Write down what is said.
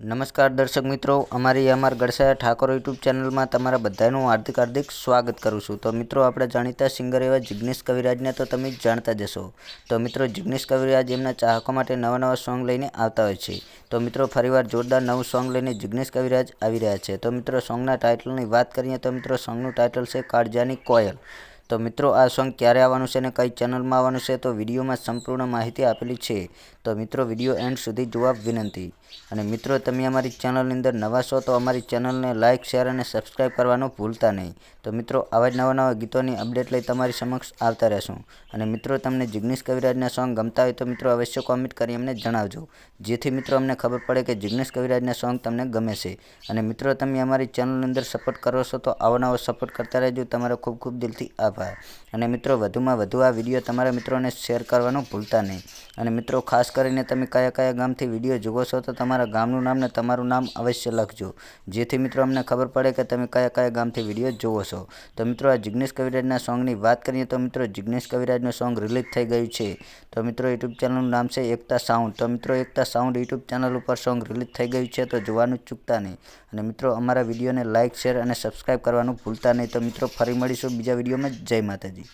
નમસ્કાર દર્શક મિત્રો, અમારી અમાર ગડસાયા ઠાકોર યુટ્યુબ ચેનલમાં તમારા બધાનું હાર્દિક હાર્દિક સ્વાગત કરું છું. તો મિત્રો, આપણે જાણીતા સિંગર એવા જિગ્નેશ કવિરાજને તો તમે જાણતા જ હશો. તો મિત્રો, જિગ્નેશ કવિરાજ એમના ચાહકો માટે નવા નવા સોંગ લઈને આવતા હોય છે. તો મિત્રો, ફરીવાર જોરદાર નવું સોંગ લઈને જિગ્નેશ કવિરાજ આવી રહ્યા છે. તો મિત્રો, સોંગના ટાઇટલની વાત કરીએ તો મિત્રો, સોંગનું ટાઇટલ છે કાળજાની કોયલ. તો મિત્રો, આ સોંગ ક્યારે આવવાનું છે અને કઈ ચેનલમાં આવવાનું છે તો વિડીયોમાં સંપૂર્ણ માહિતી આપેલી છે. તો મિત્રો, વીડિયો એન્ડ સુધી જોવા વિનંતી. અને મિત્રો, તમે અમારી ચેનલની અંદર નવા છો તો અમારી ચેનલને લાઇક શેર અને સબસ્ક્રાઇબ કરવાનું ભૂલતા નહીં. તો મિત્રો, આવા જ નવા નવા ગીતોની અપડેટ લઈ તમારી સમક્ષ આવતા રહેશું. અને મિત્રો, તમને જિગ્નેશ કવિરાજના સોંગ ગમતા હોય તો મિત્રો, અવશ્ય કોમેન્ટ કરી અમને જણાવજો. જેથી મિત્રો, અમને ખબર પડે કે જિગ્નેશ કવિરાજના સોંગ તમને ગમે છે. અને મિત્રો, તમે અમારી ચેનલની અંદર સપોર્ટ કરો છો તો આવો નવો સપોર્ટ કરતા રહેજો. તમારો ખૂબ ખૂબ દિલથી આભાર. અને મિત્રો, વધુમાં વધુ આ વીડિયો તમારા મિત્રોને શેર કરવાનું ભૂલતા નહીં. અને મિત્રો, ખાસ કરીને તમે કયા કયા ગામથી વીડિયો જુઓ છો, તો તમારા ગામનું નામ ને તમારું નામ અવશ્ય લખજો. જેથી મિત્રો, અમને ખબર પડે કે તમે કયા કયા ગામથી વીડિયો જુઓ છો. તો મિત્રો, આ જિગ્નેશ કવિરાજના સોંગની વાત કરીએ, તો મિત્રો, જિગ્નેશ કવિરાજનું સોંગ રિલીઝ થઈ ગયું છે. તો મિત્રો, યુટ્યુબ ચેનલનું નામ છે એકતા સાઉન્ડ. તો મિત્રો, એકતા સાઉન્ડ યુટ્યુબ ચેનલ ઉપર સોંગ રિલીઝ થઈ ગયું છે, તો જોવાનું ચૂકતા નહીં. અને મિત્રો, અમારા વિડીયોને લાઇક શેર અને સબસ્ક્રાઇબ કરવાનું ભૂલતા નહીં. તો મિત્રો, ફરી મળીશું બીજા વિડીયોમાં. જય માતાજી.